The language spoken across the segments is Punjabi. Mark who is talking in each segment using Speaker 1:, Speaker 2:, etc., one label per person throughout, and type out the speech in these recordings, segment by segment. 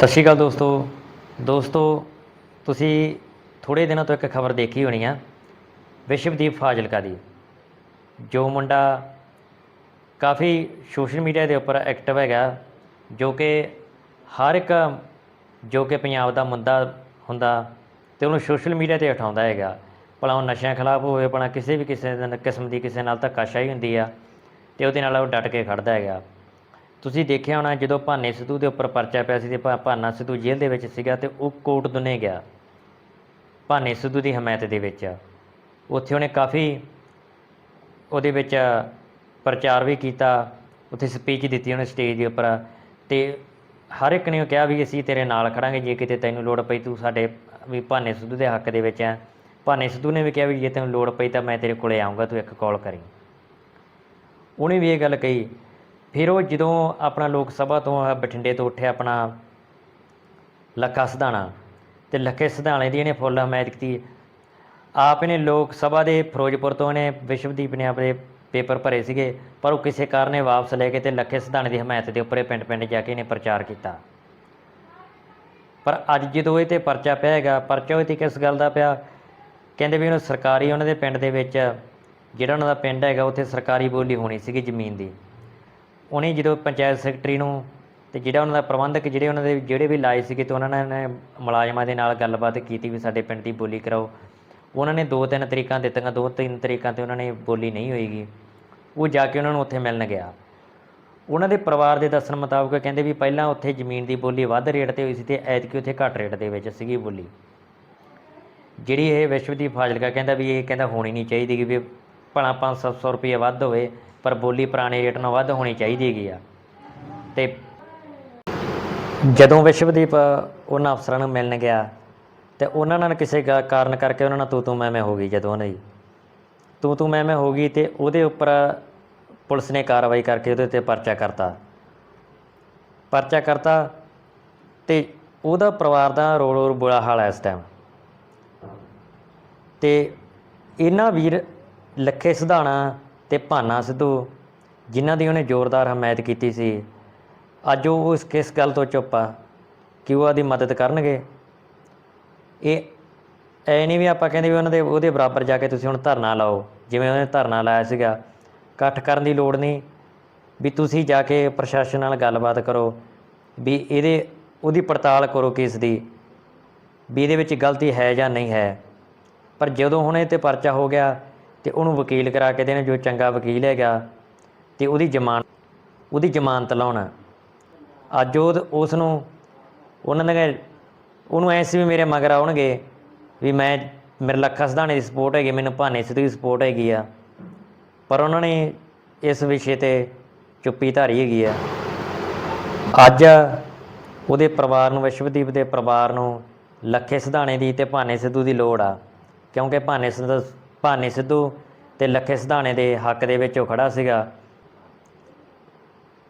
Speaker 1: ਸਤਿ ਸ਼੍ਰੀ ਅਕਾਲ ਦੋਸਤੋ। ਦੋਸਤੋ, ਤੁਸੀਂ ਥੋੜੇ ਦਿਨਾਂ ਤੋਂ ਇੱਕ ਖਬਰ ਦੇਖੀ ਹੋਣੀ ਆ, ਵਿਸ਼ਵਦੀਪ ਫਾਜ਼ਿਲਕਾ ਦੀ, ਜੋ ਮੁੰਡਾ ਕਾਫੀ ਸੋਸ਼ਲ ਮੀਡੀਆ ਦੇ ਉੱਪਰ ਐਕਟਿਵ ਹੈਗਾ, ਜੋ ਕਿ ਹਰ ਇੱਕ, ਜੋ ਕਿ ਪੰਜਾਬ ਦਾ ਮੁੰਡਾ ਹੁੰਦਾ ਤੇ ਉਹਨੂੰ ਸੋਸ਼ਲ ਮੀਡੀਆ ਤੇ ਉਠਾਉਂਦਾ ਹੈਗਾ। ਭਲਾ ਉਹ ਨਸ਼ਿਆਂ ਖਿਲਾਫ ਹੋਵੇ, ਭਲਾ ਕਿਸੇ ਵੀ ਕਿਸੇ ਕਿਸਮ ਦੀ ਕਿਸੇ ਨਾਲ ਧੱਕਾਸ਼ਾਹੀ ਹੁੰਦੀ ਆ, ਤੇ ਉਹਦੇ ਨਾਲ ਉਹ ਡਟ ਕੇ ਖੜਦਾ ਹੈਗਾ। ਤੁਸੀਂ ਦੇਖਿਆ ਹੋਣਾ ਜਦੋਂ ਭਾਨੇ ਸਿੱਧੂ ਦੇ ਉੱਪਰ ਪਰਚਾ ਪਿਆ ਸੀ ਤੇ ਭਾ- ਭਾਨਾ ਸਿੱਧੂ ਜੇਲ੍ਹ ਦੇ ਵਿੱਚ ਸੀਗਾ ਤੇ ਉਹ ਕੋਟ ਦੁਨੇ ਗਿਆ। ਭਾਨੇ ਸਿੱਧੂ ਦੀ ਹਮਾਇਤ ਦੇ ਵਿੱਚ ਉੱਥੇ ਉਹਨੇ ਕਾਫੀ ਉਹਦੇ ਵਿੱਚ ਪ੍ਰਚਾਰ ਵੀ ਕੀਤਾ। ਉੱਥੇ ਸਪੀਚ ਦਿੱਤੀ ਉਹਨੇ ਸਟੇਜ ਦੇ ਉੱਪਰ। ਤੇ ਹਰ ਇੱਕ ਨੇ ਉਹ ਕਿਹਾ ਵੀ ਅਸੀਂ ਤੇਰੇ ਨਾਲ ਖੜਾਂਗੇ, ਜੇ ਕਿਤੇ ਤੈਨੂੰ ਲੋੜ ਪਈ ਤੂੰ ਸਾਡੇ ਵੀ ਭਾਨੇ ਸਿੱਧੂ ਦੇ ਹੱਕ ਦੇ ਵਿੱਚ ਆ। ਭਾਨੇ ਸਿੱਧੂ ਨੇ ਵੀ ਕਿਹਾ ਵੀ ਜੇ ਤੈਨੂੰ ਲੋੜ ਪਈ ਤਾਂ ਮੈਂ ਤੇਰੇ ਕੋਲੇ ਆਉਂਗਾ ਤੂੰ ਇੱਕ ਕਾਲ ਕਰੀ। ਉਹਨੇ ਵੀ ਇਹ ਗੱਲ ਕਹੀ। ਫਿਰ ਉਹ ਜਦੋਂ ਆਪਣਾ ਲੋਕ ਸਭਾ ਤੋਂ ਬਠਿੰਡੇ ਤੋਂ ਉੱਠਿਆ ਆਪਣਾ ਲੱਖਾ ਸਿਧਾਣਾ ਤੇ ਲੱਖੇ ਸਿਧਾਣੇ ਦੀ ਇਹਨੇ ਫੁੱਲ ਹਮਾਇਤ ਕੀਤੀ। ਆਪ ਇਹਨੇ ਲੋਕ ਸਭਾ ਦੇ ਫਿਰੋਜ਼ਪੁਰ ਤੋਂ ਇਹਨੇ ਵਿਸ਼ਵਦੀਪ ਨੇ ਆਪਣੇ ਪੇਪਰ ਭਰੇ ਸੀਗੇ, ਪਰ ਉਹ ਕਿਸੇ ਕਾਰਨ ਇਹ ਵਾਪਸ ਲੈ ਕੇ ਤੇ ਲੱਖੇ ਸਿਧਾਣੇ ਦੀ ਹਮਾਇਤ ਦੇ ਉੱਪਰ ਪਿੰਡ ਪਿੰਡ ਜਾ ਕੇ ਇਹਨੇ ਪ੍ਰਚਾਰ ਕੀਤਾ। ਪਰ ਅੱਜ ਜਦੋਂ ਇਹ ਤੇ ਪਰਚਾ ਪਿਆ ਹੈਗਾ, ਪਰਚਾ ਉਹ ਤੇ ਕਿਸ ਗੱਲ ਦਾ ਪਿਆ? ਕਹਿੰਦੇ ਵੀ ਉਹਨੂੰ ਸਰਕਾਰੀ, ਉਹਨਾਂ ਦੇ ਪਿੰਡ ਦੇ ਵਿੱਚ ਜਿਹੜਾ ਉਹਨਾਂ ਦਾ ਪਿੰਡ ਹੈਗਾ, ਉੱਥੇ ਸਰਕਾਰੀ ਬੋਲੀ ਹੋਣੀ ਸੀਗੀ ਜ਼ਮੀਨ ਦੀ। ਉਹਨੇ ਜਦੋਂ ਪੰਚਾਇਤ ਸੈਕਟਰੀ ਨੂੰ ਤੇ ਜਿਹੜਾ ਉਹਨਾਂ ਦਾ ਪ੍ਰਬੰਧਕ ਜਿਹੜੇ ਉਹਨਾਂ ਦੇ ਜਿਹੜੇ ਵੀ ਲਾਏ ਸੀਗੇ ਤੇ ਉਹਨਾਂ ਨੇ ਮੁਲਾਜ਼ਮਾਂ ਦੇ ਨਾਲ ਗੱਲਬਾਤ ਕੀਤੀ ਵੀ ਸਾਡੇ ਪਿੰਡ ਦੀ ਬੋਲੀ ਕਰਾਓ, ਉਹਨਾਂ ਨੇ ਦੋ ਤਿੰਨ ਤਰੀਕਾਂ ਦਿੱਤੀਆਂ, ਦੋ ਤਿੰਨ ਤਰੀਕਾਂ ਤੇ ਉਹਨਾਂ ਨੇ ਬੋਲੀ ਨਹੀਂ ਹੋਏਗੀ, ਉਹ ਜਾ ਕੇ ਉਹਨਾਂ ਨੂੰ ਉੱਥੇ ਮਿਲਣ ਗਿਆ। ਉਹਨਾਂ ਦੇ ਪਰਿਵਾਰ ਦੇ ਦੱਸਣ ਮੁਤਾਬਕ ਕਹਿੰਦੇ ਵੀ ਪਹਿਲਾਂ ਉੱਥੇ ਜ਼ਮੀਨ ਦੀ ਬੋਲੀ ਵੱਧ ਰੇਟ ਤੇ ਹੋਈ ਸੀ ਤੇ ਐਤਕੀ ਉੱਥੇ ਘੱਟ ਰੇਟ ਦੇ ਵਿੱਚ ਸੀਗੀ ਬੋਲੀ। ਜਿਹੜੀ ਇਹ ਵਿਸ਼ਵਦੀਪ ਫਾਜ਼ਿਲਕਾ ਕਹਿੰਦਾ ਵੀ ਇਹ ਕਹਿੰਦਾ ਹੋਣੀ ਨਹੀਂ ਚਾਹੀਦੀ ਕਿ ਵੀ ਭਲਾ 500 ਰੁਪਏ ਵੱਧ ਹੋਵੇ ਪਰ ਬੋਲੀ ਪੁਰਾਣੇ ਰੇਟ ਨਾਲੋਂ ਵੱਧ ਹੋਣੀ ਚਾਹੀਦੀ ਹੈਗੀ ਆ। ਤੇ ਜਦੋਂ ਵਿਸ਼ਵਦੀਪ, ਉਹਨਾਂ ਅਫਸਰਾਂ ਨੂੰ ਮਿਲਣ ਗਿਆ ਤੇ ਉਹਨਾਂ ਨਾਲ ਕਿਸੇ ਗਾ- ਕਾਰਨ ਕਰਕੇ ਉਹਨਾਂ ਨਾਲ ਤੂੰ ਤੂੰ ਮੈਂ ਮੈਂ ਹੋ ਗਈ ਜਦੋਂ ਉਹਨਾਂ ਦੀ ਤੂੰ ਤੂੰ ਮੈਂ ਮੈਂ ਹੋ ਗਈ ਤੇ ਉਹਦੇ ਉੱਪਰ ਪੁਲਿਸ ਨੇ ਕਾਰਵਾਈ ਕਰਕੇ ਉਹਦੇ ਤੇ ਪਰਚਾ ਕਰਤਾ। ਪਰਚਾ ਕਰਤਾ ਤੇ ਉਹਦਾ ਪਰਿਵਾਰ ਦਾ ਰੋ ਰੋ ਬੁਰਾ ਹਾਲ ਹੈ ਇਸ ਟਾਈਮ ਤੇ ਇਹਨਾਂ ਵੀਰ ਲੱਖੇ ਸਿਧਾਣਾ ਤੇ ਭਾਨਾ ਸਿੱਧੂ, ਜਿਨ੍ਹਾਂ ਦੀ ਉਹਨੇ ਜ਼ੋਰਦਾਰ ਹਮਾਇਤ ਕੀਤੀ ਸੀ, ਅੱਜ ਉਹ ਇਸ, ਕਿਸ ਗੱਲ ਤੋਂ ਚੁੱਪ ਆ? ਕਿ ਉਹ ਆਦੀ ਮਦਦ ਕਰਨਗੇ? ਇਹ, ਐ ਨਹੀਂ ਵੀ ਆਪਾਂ ਕਹਿੰਦੇ ਵੀ ਉਹਨਾਂ ਦੇ, ਉਹਦੇ ਬਰਾਬਰ ਜਾ ਕੇ ਤੁਸੀਂ ਹੁਣ ਧਰਨਾ ਲਾਓ, ਜਿਵੇਂ ਉਹਨੇ ਧਰਨਾ ਲਾਇਆ ਸੀਗਾ। ਇਕੱਠ ਕਰਨ ਦੀ ਲੋੜ ਨਹੀਂ, ਵੀ ਤੁਸੀਂ ਜਾ ਕੇ ਪ੍ਰਸ਼ਾਸਨ ਨਾਲ ਗੱਲਬਾਤ ਕਰੋ, ਵੀ ਇਹਦੇ, ਉਹਦੀ ਪੜਤਾਲ ਕਰੋ ਕੇਸ ਦੀ, ਵੀ ਇਹਦੇ ਵਿੱਚ ਗਲਤੀ ਹੈ ਜਾਂ ਨਹੀਂ ਹੈ। ਪਰ ਜਦੋਂ ਹੁਣ ਇਹ ਤੇ ਪਰਚਾ ਹੋ ਗਿਆ ਤੇ ਉਹਨੂੰ ਵਕੀਲ ਕਰਾ ਕੇ ਦੇਣ, ਜੋ ਚੰਗਾ ਵਕੀਲ ਹੈਗਾ ਤੇ ਉਹਦੀ ਜ਼ਮਾਨਤ ਉਹਦੀ ਜ਼ਮਾਨਤ ਲਾਉਣਾ। ਅੱਜ ਉਹ ਉਸ ਨੂੰ, ਉਹਨਾਂ ਨੇ ਉਹਨੂੰ ਐਸੀ ਵੀ ਮੇਰੇ ਮਗਰ ਆਉਣਗੇ, ਵੀ ਮੈਂ, ਮੇਰੇ ਲੱਖਾ ਸਧਾਣੇ ਦੀ ਸਪੋਰਟ ਹੈਗੀ, ਮੈਨੂੰ ਭਾਨੇ ਸਿੱਧੂ ਦੀ ਸਪੋਰਟ ਹੈਗੀ ਆ। ਪਰ ਉਹਨਾਂ ਨੇ ਇਸ ਵਿਸ਼ੇ ਤੇ ਚੁੱਪੀ ਧਾਰੀ ਹੈਗੀ ਆ। ਅੱਜ ਉਹਦੇ ਪਰਿਵਾਰ ਨੂੰ, ਵਿਸ਼ਵਦੀਪ ਦੇ ਪਰਿਵਾਰ ਨੂੰ ਲੱਖੇ ਸਧਾਣੇ ਦੀ ਤੇ ਭਾਨੇ ਸਿੱਧੂ ਦੀ ਲੋੜ ਆ। ਕਿਉਂਕਿ ਭਾਨੇ ਸਿੱਧੂ ਭਾਨੀ ਸਿੱਧੂ ਤੇ ਲੱਖੇ ਸਿਧਾਣੇ ਦੇ ਹੱਕ ਦੇ ਵਿੱਚ ਉਹ ਖੜਾ ਸੀਗਾ।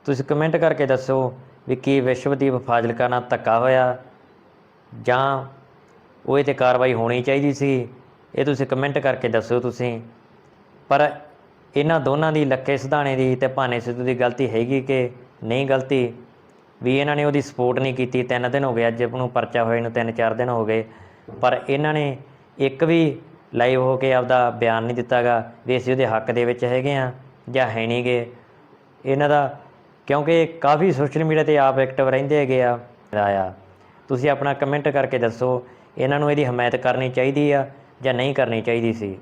Speaker 1: ਤੁਸੀਂ ਕਮੈਂਟ ਕਰਕੇ ਦੱਸੋ ਵੀ ਕੀ ਵਿਸ਼ਵਦੀਪ ਫਾਜ਼ਿਲਕਾ ਨਾਲ ਧੱਕਾ ਹੋਇਆ ਜਾਂ ਉਹ ਇਹ ਤੇ ਕਾਰਵਾਈ ਹੋਣੀ ਚਾਹੀਦੀ ਸੀ, ਇਹ ਤੁਸੀਂ ਕਮੈਂਟ ਕਰਕੇ ਦੱਸੋ ਤੁਸੀਂ। ਪਰ ਇਹਨਾਂ ਦੋਨਾਂ ਦੀ ਲੱਖੇ ਸਿਧਾਣੇ ਦੀ ਤੇ ਭਾਨੇ ਸਿੱਧੂ ਦੀ ਗਲਤੀ ਹੈਗੀ ਕਿ ਨਹੀਂ ਗਲਤੀ? ਵੀ ਇਹਨਾਂ ਨੇ ਉਹਦੀ ਸਪੋਰਟ ਨਹੀਂ ਕੀਤੀ, ਤਿੰਨ ਦਿਨ ਹੋ ਗਏ ਅੱਜ ਨੂੰ ਪਰਚਾ ਹੋਏ ਨੂੰ, ਤਿੰਨ ਚਾਰ ਦਿਨ ਹੋ ਗਏ। ਪਰ ਇਹਨਾਂ ਨੇ ਇੱਕ ਵੀ ਲਾਈਵ ਹੋ ਕੇ ਆਪਦਾ ਬਿਆਨ ਨਹੀਂ ਦਿੱਤਾਗਾ ਵੀ ਅਸੀਂ ਉਹਦੇ ਹੱਕ ਦੇ ਵਿੱਚ ਹੈਗੇ ਆ ਜਾਂ ਹੈ ਨਹੀਂਗੇ ਇਹਨਾਂ ਦਾ ਕਿਉਂਕਿ ਕਾਫੀ ਸੋਸ਼ਲ ਮੀਡੀਆ ਤੇ ਆਪ ਐਕਟਿਵ ਰਹਿੰਦੇ ਹੈਗੇ ਆ। ਆ ਤੁਸੀਂ ਆਪਣਾ ਕਮੈਂਟ ਕਰਕੇ ਦੱਸੋ, ਇਹਨਾਂ ਨੂੰ ਇਹਦੀ ਹਮਾਇਤ ਕਰਨੀ ਚਾਹੀਦੀ ਆ ਜਾਂ ਨਹੀਂ ਕਰਨੀ ਚਾਹੀਦੀ ਸੀ?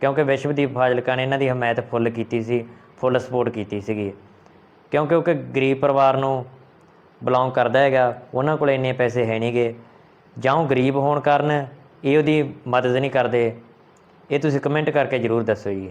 Speaker 1: ਕਿਉਂਕਿ ਵਿਸ਼ਵਦੀਪ ਫਾਜ਼ਿਲਕਾ ਨੇ ਇਹਨਾਂ ਦੀ ਹਮਾਇਤ ਫੁੱਲ ਕੀਤੀ ਸੀ, ਫੁੱਲ ਸਪੋਰਟ ਕੀਤੀ ਸੀਗੀ। ਕਿਉਂਕਿ ਉਹ ਕਿ ਗਰੀਬ ਪਰਿਵਾਰ ਨੂੰ ਬਿਲੋਂਗ ਕਰਦਾ ਹੈਗਾ, ਉਹਨਾਂ ਕੋਲ ਇੰਨੇ ਪੈਸੇ ਹੈ ਨਹੀਂਗੇ ਜਾਂ ਉਹ ਗਰੀਬ ਹੋਣ ਕਾਰਨ ਇਹ ਉਹਦੀ ਮਦਦ ਨਹੀਂ ਕਰਦੇ ਇਹ ਤੁਸੀਂ ਕਮੈਂਟ ਕਰਕੇ ਜਰੂਰ ਦੱਸੋ ਜੀ।